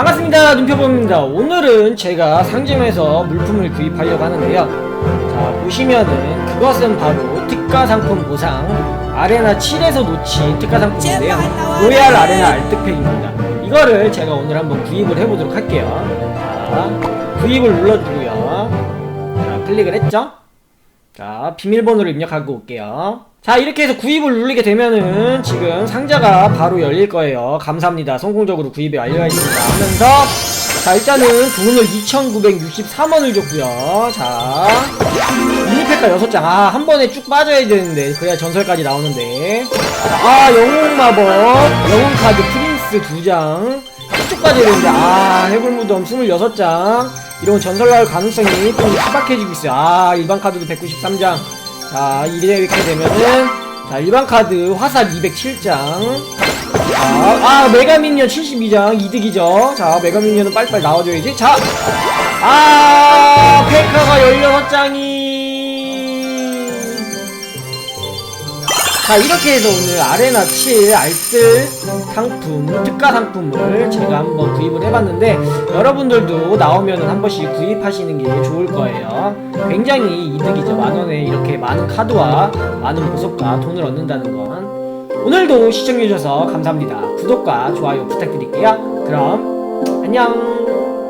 반갑습니다 눈표범입니다. 오늘은 제가 상점에서 물품을 구입하려고 하는데요. 자 보시면은 그것은 바로 특가 상품 보상 아레나 7에서 놓친 특가 상품인데요. 로얄 아레나 알뜰팩입니다. 이거를 제가 오늘 한번 구입을 해보도록 할게요. 자 구입을 눌러주고요. 자 클릭을 했죠 자 비밀번호를 입력하고 올게요. 자 이렇게 해서 구입을 누르게 되면은 지금 상자가 바로 열릴 거예요. 감사합니다. 성공적으로 구입이 완료했습니다. 하면서 자 일단은 돈을 2963원을 줬고요. 자 미니팩가 6장. 아 한 번에 쭉 빠져야 되는데 그래야 전설까지 나오는데. 아 영웅 마법 영웅 카드 프린스 2장 쭉 빠져야 되는데 아 해골 무덤 26장. 이런 전설 나올 가능성이 좀 희박해지고 있어요. 아 일반 카드도 193장. 자 이렇게 되면은 자 일반 카드 화살 207장. 자, 아 메가민년 72장. 이득이죠. 자 메가민년은 빨리빨리 나와줘야지. 자아 페카가 16장이 자 이렇게 해서 오늘 아레나 7 알뜰 상품 특가 상품을 제가 한번 구입을 해봤는데 여러분들도 나오면 한 번씩 구입하시는 게 좋을 거예요. 굉장히 이득이죠. 만원에 이렇게 많은 카드와 많은 보석과 돈을 얻는다는 건. 오늘도 시청해주셔서 감사합니다. 구독과 좋아요 부탁드릴게요. 그럼 안녕